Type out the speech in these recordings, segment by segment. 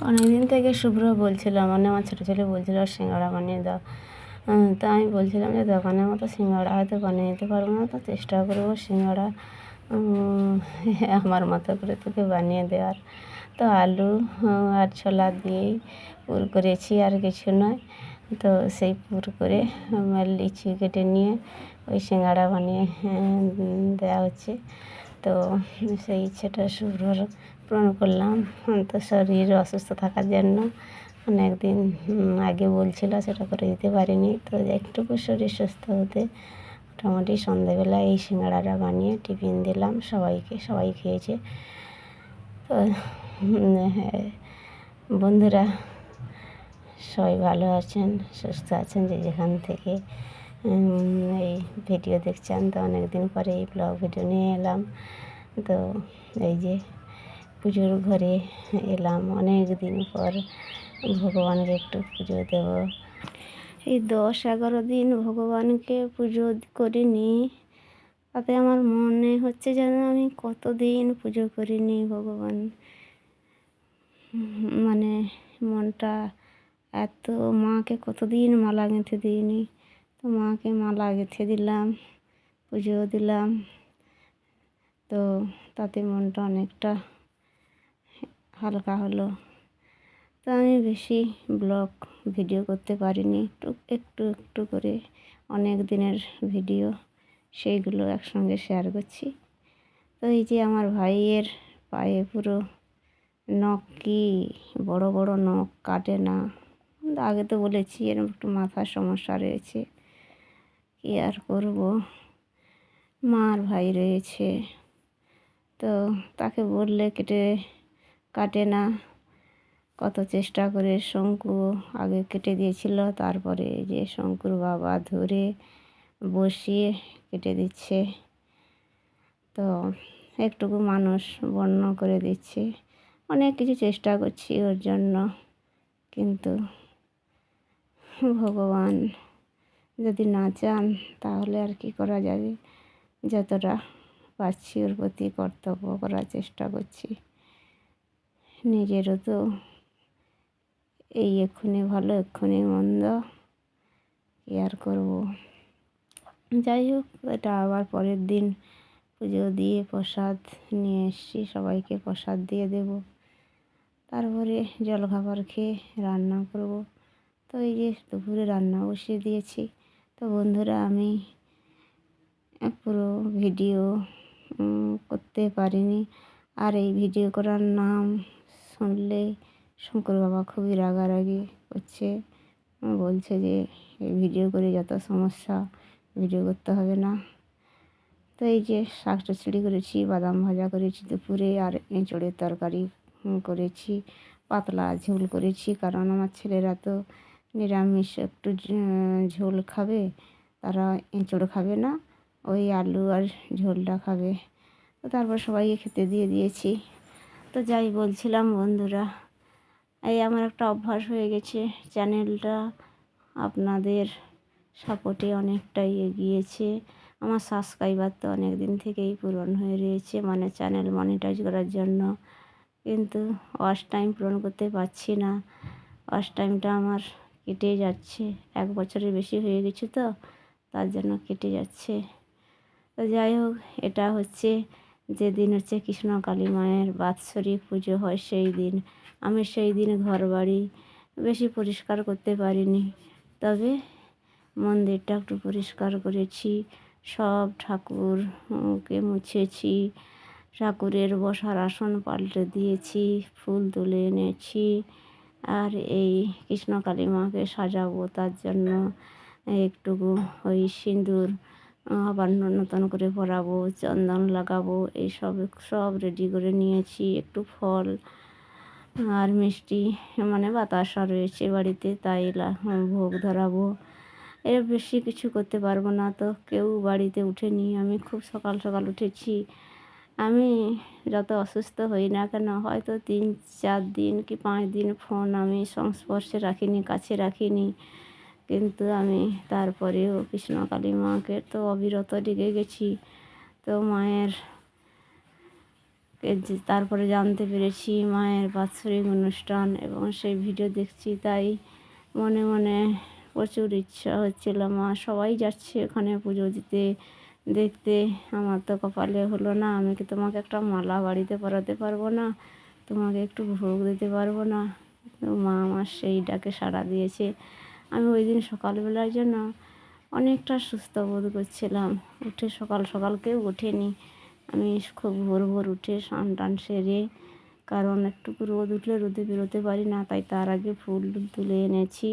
অনেকদিন থেকে শুভ্র বলছিল মানে আমার ছোটো ছেলে বলছিল সিঙ্গাড়া বানিয়ে দাও। তো আমি বলছিলাম যে, দোকানের মতো সিঙ্গাড়া হয়তো বানিয়ে দিতে পারব না, তো চেষ্টা করব সিঙ্গাড়া আমার মতো করে তোকে বানিয়ে দেওয়ার। তো আলু, আর ছোলা দিয়েই পুর করেছি, আর কিছু নয়। তো সেই পুর করে লিচি কেটে নিয়ে ওই সিঙ্গাড়া বানিয়ে দেওয়া হচ্ছে। তো সেই ইচ্ছেটা শুভ্রর পূরণ করলাম। তো শরীর অসুস্থ থাকার জন্য অনেক দিন আগে বলছিল সেটা করে দিতে পারিনি। তো একটুকু শরীর সুস্থ হতে মোটামুটি সন্ধেবেলা এই সিঙ্গাড়াটা বানিয়ে টিফিন দিলাম সবাইকে সবাই খেয়েছে। তো হ্যাঁ, বন্ধুরা সবাই ভালো আছেন সুস্থ আছেন যে যেখান থেকে এই ভিডিও দেখছেন। তো অনেক দিন পরে এই ব্লগ ভিডিও নিয়ে এলাম। তো এই যে পুজোর ঘরে এলাম অনেক দিন পর ভগবানকে একটু পুজো দেব। এই দশ এগারো দিন ভগবানকে পুজো করিনি। তাতে আমার মনে হচ্ছে যেন আমি কতদিন পুজো করিনি ভগবান। মানে মনটা এত, মাকে কতদিন মালা গেঁথে দিইনি। তো মাকে মালা গেঁথে দিলাম পুজো দিলাম। তো তাতে মনটা অনেকটা হালকা হলো। তো আমি বেশি ব্লগ ভিডিও করতে পারিনি। একটু একটু একটু করে অনেক দিনের ভিডিও সেইগুলো একসঙ্গে শেয়ার করছি। তো এই যে আমার ভাইয়ের পায়ে পুরো নখ কি বড় বড় নখ কাটে না। আগে তো বলেছি এরকম একটু মাথার সমস্যা রয়েছে। কি আর করব? মার ভাই রয়েছে। তো তাকে বললে কেটে কাটে না। কত চেষ্টা করে শঙ্কু আগে কেটে দিয়েছিল, তারপরে যে শঙ্কুর বাবা ধরে বসিয়ে কেটে দিচ্ছে। তো একটুকু মানুষ বর্ণ করে দিচ্ছে। অনেক কিছু চেষ্টা করছি ওর জন্য, কিন্তু ভগবান যদি না চান, তাহলে আর কি করা যাবে? যতটা পারছি ওর প্রতি কর্তব্য করার চেষ্টা করছি। নিজেরও তো এই এক্ষুনি ভালো, এক্ষুনি মন্দ, কী আর করব? যাই হোক, এটা আবার পরের দিন পুজো দিয়ে প্রসাদ নিয়ে এসছি, সবাইকে প্রসাদ দিয়ে দেব। তারপরে জলখাবার খেয়ে রান্না করব। তো এই যে দুপুরে রান্না বসিয়ে দিয়েছি। তো বন্ধুরা, আমি পুরো ভিডিও করতে পারিনি। আর এই ভিডিও করার নাম শুনলে শঙ্কর বাবা খুবই রাগারাগি করছে। বলছে যে, এই ভিডিও করে যত সমস্যা ভিডিও করতে হবে না। তো এই যে শাক চচ্চড়ি করেছি, বাদাম ভাজা করেছি দুপুরে, আর এঁচড়ের তরকারি করেছি, পাতলা ঝোল করেছি, কারণ আমার ছেলেরা তো নিরামিষ, একটু ঝোল খাবে, তারা এঁচড় খাবে না, ওই আলু আর ঝোলটা খাবে। তো তারপর সবাইকে খেতে দিয়ে দিয়েছি। তো যাই বলছিলাম বন্ধুরা, এই আমার একটা অভ্যাস হয়ে গেছে। চ্যানেলটা আপনাদের সাপোর্টে অনেকটাই এগিয়েছে। আমার সাবস্ক্রাইবার তো অনেক দিন থেকেই পূরণ হয়ে রয়েছে মানে চ্যানেল মনিটাইজ করার জন্য। কিন্তু ওয়াচ টাইম পূরণ করতে পারছি না। ওয়াচ টাইমটা আমার কেটে যাচ্ছে, এক বছরের বেশি হয়ে গেছে তো, তার জন্য কেটে যাচ্ছে। তো যাই হোক, এটা হচ্ছে যেদিন হচ্ছে কৃষ্ণ কালী মায়ের বাৎসরিক পুজো হয় সেই দিন। আমি সেই দিন ঘর বাড়ি বেশি পরিষ্কার করতে পারিনি। তবে মন্দিরটা একটু পরিষ্কার করেছি, সব ঠাকুরকে মুছেছি, ঠাকুরের বসার আসন পাল্টে দিয়েছি, ফুল তুলে এনেছি আর এই কৃষ্ণ কালী মাকে সাজাবো তার জন্য একটুকু ওই সিঁদুর আবার নতুন করে পরাবো চন্দন লাগাবো, এইসব সব রেডি করে নিয়েছি। একটু ফল আর মিষ্টি মানে বাতাসা রয়েছে বাড়িতে, তাই ভোগ ধরাবো। এর বেশি কিছু করতে পারব না তো, কেউ বাড়িতে উঠেনি। আমি খুব সকাল সকাল উঠেছি। আমি যত অসুস্থ হই না কেন, হয়তো তিন চার দিন কি পাঁচ দিন ফোন আমি সংস্পর্শে রাখিনি, কাছে রাখিনি। কিন্তু আমি তারপরেও কৃষ্ণকালী মাকে তো অবিরত ডেকে গেছি। তো মায়ের তারপরে জানতে পেরেছি মায়ের বাৎসরিক অনুষ্ঠান এবং সেই ভিডিও দেখছি, তাই মনে মনে প্রচুর ইচ্ছা হচ্ছিল। মা সবাই যাচ্ছে ওখানে পুজো দিতে, দেখতে। আমার তো কপালে হলো না, আমি কি তোমাকে একটা মালা বাড়িতে পরাতে পারব না? তোমাকে একটু ভোগ দিতে পারব না? মা আমার সেই ডাকে সাড়া দিয়েছে। আমি ওই দিন সকালবেলার জন্য অনেকটা সুস্থ বোধ করছিলাম। উঠে সকাল সকাল কেউ ওঠেনি আমি খুব ভোর ভোর উঠে স্নান টান সেরে, কারণ একটুকু রোদ উঠলে রোদে বেরোতে পারি না, তাই তার আগে ফুল তুলে এনেছি।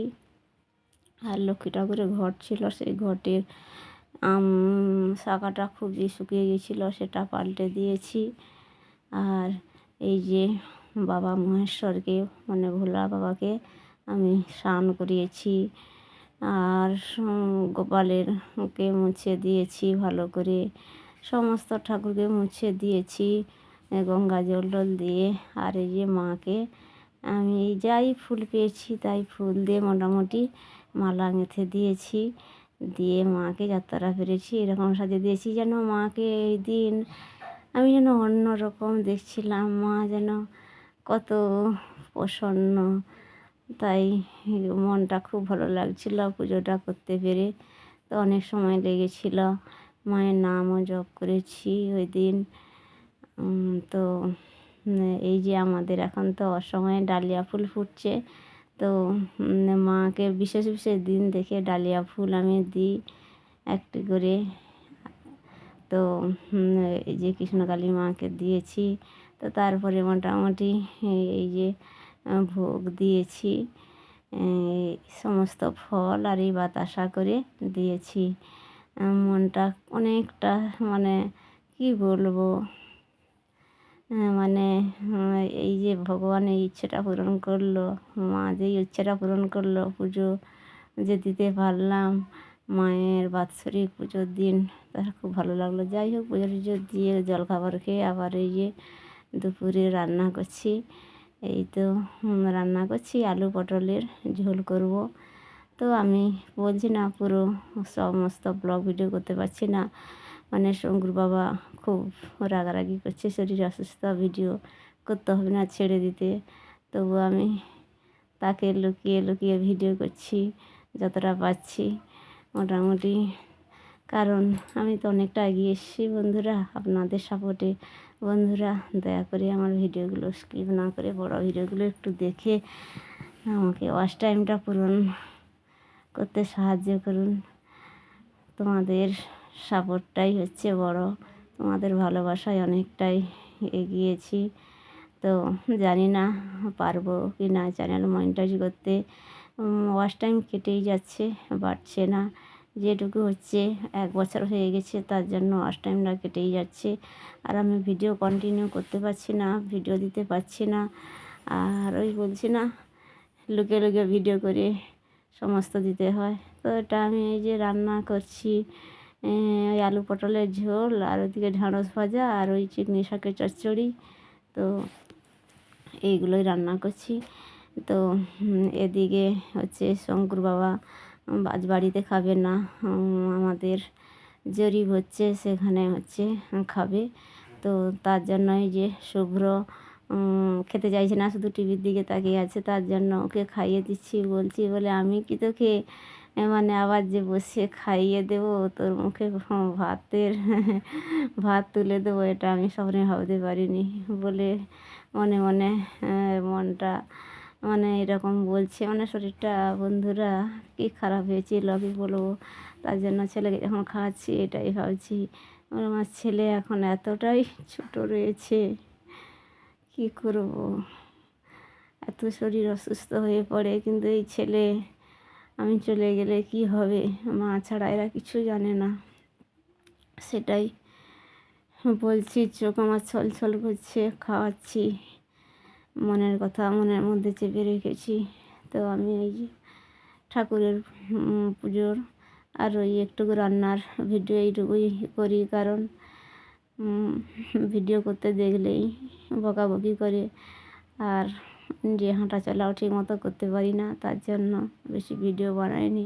আর লক্ষ্মী ঠাকুরের ঘর ছিল, সেই ঘটের আম, শাখাটা খুবই শুকিয়ে গেছিল, সেটা পাল্টে দিয়েছি। আর এই যে বাবা মহেশ্বরকে মানে ভোলা বাবাকে আমি স্নান করিয়েছি আর গোপালের কে মুছে দিয়েছি ভালো করে। সমস্ত ঠাকুরকে মুছে দিয়েছি গঙ্গা জল টল দিয়ে। আর এই যে মাকে, আমি যাই ফুল পেয়েছি তাই ফুল দিয়ে মোটামুটি মালা গেঁথে দিয়েছি। দিয়ে মাকে যাত্রা ফিরেছি, এরকম সাজিয়ে দিয়েছি যেন মাকে এই দিন আমি যেন অন্য রকম দেখছিলাম। মা যেন কত প্রসন্ন তাই মনটা খুব ভালো লাগছিল, পুজোটা করতে পেরে। তো অনেক সময় লেগেছিল, মায়ের নামও জপ করেছি ওই দিন। তো এই যে আমাদের এখন তো অসময়ে ডালিয়া ফুল ফুটছে, তো মাকে বিশেষ বিশেষ দিন দেখে ডালিয়া ফুল আমি দিই একটি করে। তো এই যে কৃষ্ণকালী মাকে দিয়েছি, তো তারপরে মোটামুটি এই যে ভোগ দিয়েছি। সমস্ত ফল আর এই বাতাসা করে দিয়েছি। মনটা অনেকটা মানে কী বলব? মানে এই যে ভগবান এই ইচ্ছেটা পূরণ করল, মা যে ইচ্ছেটা পূরণ করল, পুজো যে দিতে পারলাম, মায়ের বাৎসরিক পুজোর দিন, তার খুব ভালো লাগল। যাই হোক পুজো টুজো দিয়ে জলখাবার খেয়ে আবার এই যে দুপুরে রান্না করছি। এই তো রান্না করছি, আলু পটলের ঝোল করব। তো আমি বলছি না, পুরো সমস্ত ব্লগ ভিডিও করতে পারছি না। মানে শঙ্কুর বাবা খুব রাগারাগি করছে, শরীর অসুস্থ ভিডিও করতে হবে না, ছেড়ে দিতে। তবু আমি তাকে লুকিয়ে লুকিয়ে ভিডিও করছি, যতটা পাচ্ছি মোটামুটি কারণ আমি তো অনেকটা এগিয়ে এসেছি বন্ধুরা। আপনাদের সাপোর্টে বন্ধুরা, দয়া করে আমার ভিডিওগুলো স্কিপ না করে বড় ভিডিওগুলো একটু দেখে আমাকে ওয়াচ টাইমটা পূরণ করতে সাহায্য করুন। তোমাদের সাপোর্টটাই হচ্ছে বড়। তোমাদের ভালোবাসায় অনেকটাই এগিয়েছি। তো জানি না পারব কি না চ্যানেল মনিটাইজ করতে ওয়াচ টাইম কেটেই যাচ্ছে, বাড়ছে না। যেটুকু হচ্ছে এক বছর হয়ে গেছে, তার জন্য ওয়াচ টাইমটা কেটেই যাচ্ছে। আর আমি ভিডিও কন্টিনিউ করতে পারছি না ভিডিও দিতে পারছি না। আর ওই বলছি না লুকে লুকে ভিডিও করে সমস্ত দিতে হয়। তো এটা আমি এই যে রান্না করছি ওই আলু পটলের ঝোল, আর ওইদিকে ঢ্যাঁড়স ভাজা, আর ওই চিকনি শাকের চচ্চড়ি। তো এইগুলোই রান্না করছি। তো এদিকে হচ্ছে শঙ্কর বাবা আজ বাড়িতে খাবে না আমাদের জরিপ হচ্ছে, সেখানে হচ্ছে, খাবে। তো তার জন্যই যে শুভ্র খেতে চাইছে না, শুধু টিভির দিকে তাকিয়ে আছে, তার জন্য ওকে খাইয়ে দিচ্ছি, বলছি, বলে, আমি কি তোকে মানে আবার যে বসে খাইয়ে দেবো, তোর মুখে ভাতের, ভাত তুলে দেবো, এটা আমি স্বপ্নে ভাবতে পারিনি। বলে মনে মনে মনটা মানে এরকম বলছে মানে শরীরটা, বন্ধুরা, কী খারাপ হয়েছিল কি বলব তার জন্য ছেলেকে যখন খাওয়াচ্ছি, এটাই ভাবছি আমার ছেলে এখন এতটাই ছোট রয়েছে, কী করব? এত শরীর অসুস্থ হয়ে পড়ে, কিন্তু এই ছেলে, আমি চলে গেলে কি হবে? মা ছাড়া এরা কিছু জানে না। সেটাই বলছি, চোখ আমার ছল ছল করছে, খাওয়াচ্ছি। মনের কথা, মনের মধ্যে চেপে রেখেছি। তো আমি এই যে ঠাকুরের পুজোর আর ওই একটুকু রান্নার ভিডিও এইটুকুই করি। কারণ ভিডিও করতে দেখলেই বকাবকি করে। আর যে হাঁটা চলাও ঠিক মতো করতে পারি না, তার জন্য বেশি ভিডিও বানাইনি।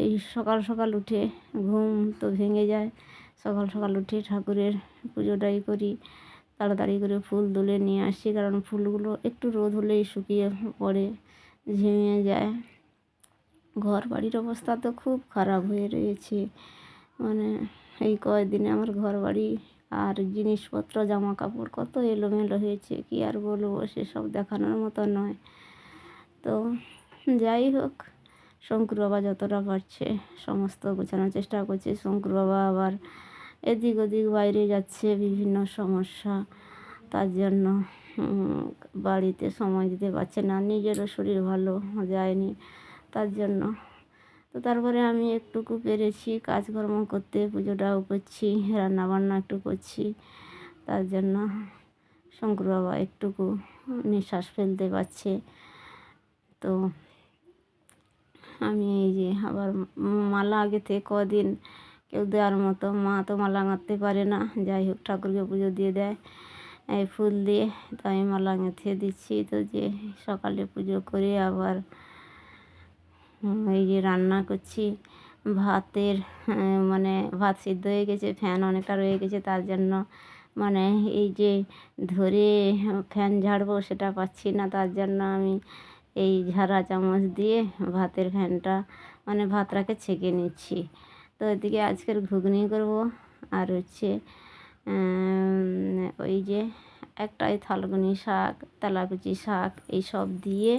এই সকাল সকাল উঠে ঘুম তো ভেঙে যায়। সকাল সকাল উঠে ঠাকুরের পুজোটাই করি। তাড়াতাড়ি করে ফুল তুলে নিয়ে আসি, কারণ ফুলগুলো একটু রোদ হলেই শুকিয়ে পড়ে ঝিমিয়ে যায়। ঘর বাড়ির অবস্থা তো খুব খারাপ হয়ে রয়েছে। মানে এই কয়দিনে আমার ঘর বাড়ি আর জিনিসপত্র জামা কাপড় কত এলোমেলো হয়েছে, কি আর বলব, সেসব দেখানোর মতো নয়। তো যাই হোক, শঙ্কুর বাবা যতটা পারছে, সমস্ত গোছানোর চেষ্টা করছে। শঙ্কুর বাবা আবার এদিক ওদিক বাইরে যাচ্ছে, বিভিন্ন সমস্যা। তার জন্য বাড়িতে সময় দিতে পারছে না। নিজেরও শরীর ভালো যায়নি, তার জন্য। তো তারপরে আমি একটুকু পেরেছি, কাজকর্ম করতে, পুজোটাও করছি, রান্নাবান্না একটু করছি। তার জন্য শঙ্কর বাবা একটুকু নিঃশ্বাস ফেলতে পারছে। তো আমি এই যে আবার মালা আগে থেকে কদিন কেউ দেওয়ার মতো, মা তো মালা গাঁথতে পারে না। যাই হোক, ঠাকুরকে পুজো দিয়ে দেয়। এই ফুল দিয়ে তো আমি মালা গেঁথে দিচ্ছি। তো যে সকালে পুজো করে আবার এই যে রান্না করছি, ভাতের মানে ভাত সিদ্ধ হয়ে গেছে, ফ্যান অনেকটা রয়ে গেছে, তার জন্য মানে এই যে ধরে ফ্যান ঝাড়বো সেটা পাচ্ছি না, তার জন্য আমি এই ঝাড়া চামচ দিয়ে ভাতের ফ্যানটা মানে ভাতটাকে ছেঁকে নিচ্ছি। তো এদিকে আজকের ঘুগনি করব। আর হচ্ছে ওই যে একটাই থালগুনি শাক, তেলাকুচি শাক, এইসব দিয়ে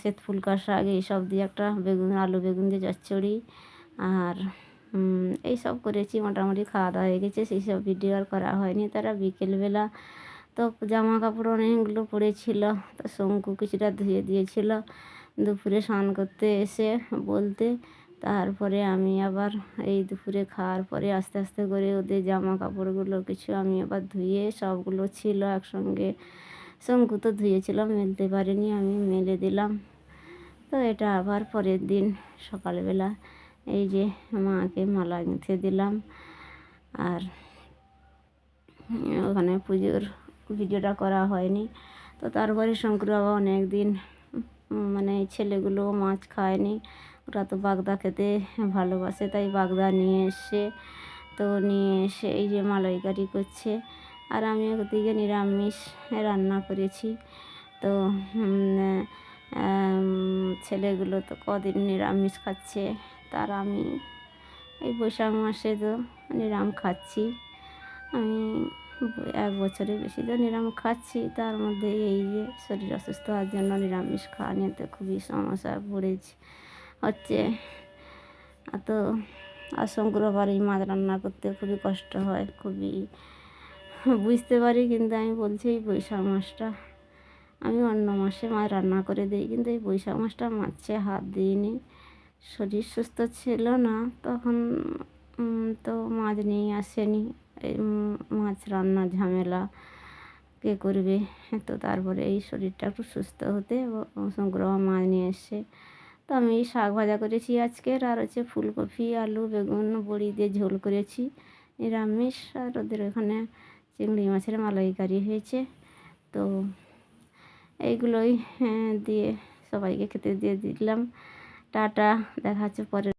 শ্বেত ফুলকা শাক, এইসব দিয়ে একটা বেগুন, আলু বেগুন দিয়ে চচ্চড়ি। আর এইসব করেছি, মোটামুটি খাওয়া দাওয়া হয়ে গেছে। সেই সব ভিডিও আর করা হয়নি। তারা বিকেলবেলা তো জামা কাপড় অনেকগুলো পড়েছিল, তো শঙ্কু কিছুটা ধুয়ে দিয়েছিল। দুপুরে স্নান করতে এসে বলতে তারপরে আমি আবার এই দুপুরে খাওয়ার পরে আস্তে আস্তে করে ওদের জামা কাপড়গুলো কিছু আমি আবার ধুয়ে সবগুলো ছিল একসঙ্গে। শঙ্কু তো ধুয়েছিলাম মেলতে পারিনি, আমি মেলে দিলাম। তো এটা আবার পরের দিন সকালবেলা এই যে মাকে মালা গেঁথে দিলাম। আর ওখানে পুজোর ভিডিওটা করা হয়নি। তো তারপরে শঙ্কর বাবা অনেক দিন মানে ছেলেগুলো মাছ খায়নি। ওরা তো বাগদা খেতে ভালোবাসে, তাই বাগদা নিয়ে এসে তো নিয়ে এসে এই যে মালাইকারি করছে। আর আমি ওদিকে নিরামিষ রান্না করেছি। তো ছেলেগুলো তো কদিন নিরামিষ খাচ্ছে, তার আমি এই বৈশাখ মাসে তো নিরাম খাচ্ছি। আমি এক বছরে বেশি তো নিরাম খাচ্ছি, তার মধ্যে এই যে শরীর অসুস্থ হওয়ার জন্য নিরামিষ খাওয়া নিয়ে তো খুবই সমস্যা পড়েছি। হচ্ছে তো আর শঙ্করবার এই মাছ রান্না করতে খুবই কষ্ট হয়, খুবই, বুঝতে পারি কিন্তু আমি বলছি এই বৈশাখ মাসটা, আমি অন্য মাসে মাছ রান্না করে দিই কিন্তু এই বৈশাখ মাসটা মাছে হাত দিইনি, শরীর সুস্থ ছিল না, তখন তো মাছ নিয়ে আসেনি, এই মাছ রান্না ঝামেলা, কে করবে, তো তারপরে এই শরীরটা একটু সুস্থ হতে শঙ্কর মাছ নিয়ে এসে তো আমি শাক ভাজা করেছি আজকের আর হচ্ছে ফুলকপি আলু বেগুন বড়ি দিয়ে ঝোল করেছি। নিরামিষ আর ওদের ওখানে চিংড়ি মাছের মালাইকারি হয়েছে। তো এইগুলোই হ্যাঁ, দিয়ে সবাইকে খেতে দিয়ে দিলাম। টাটা দেখা হচ্ছে পরে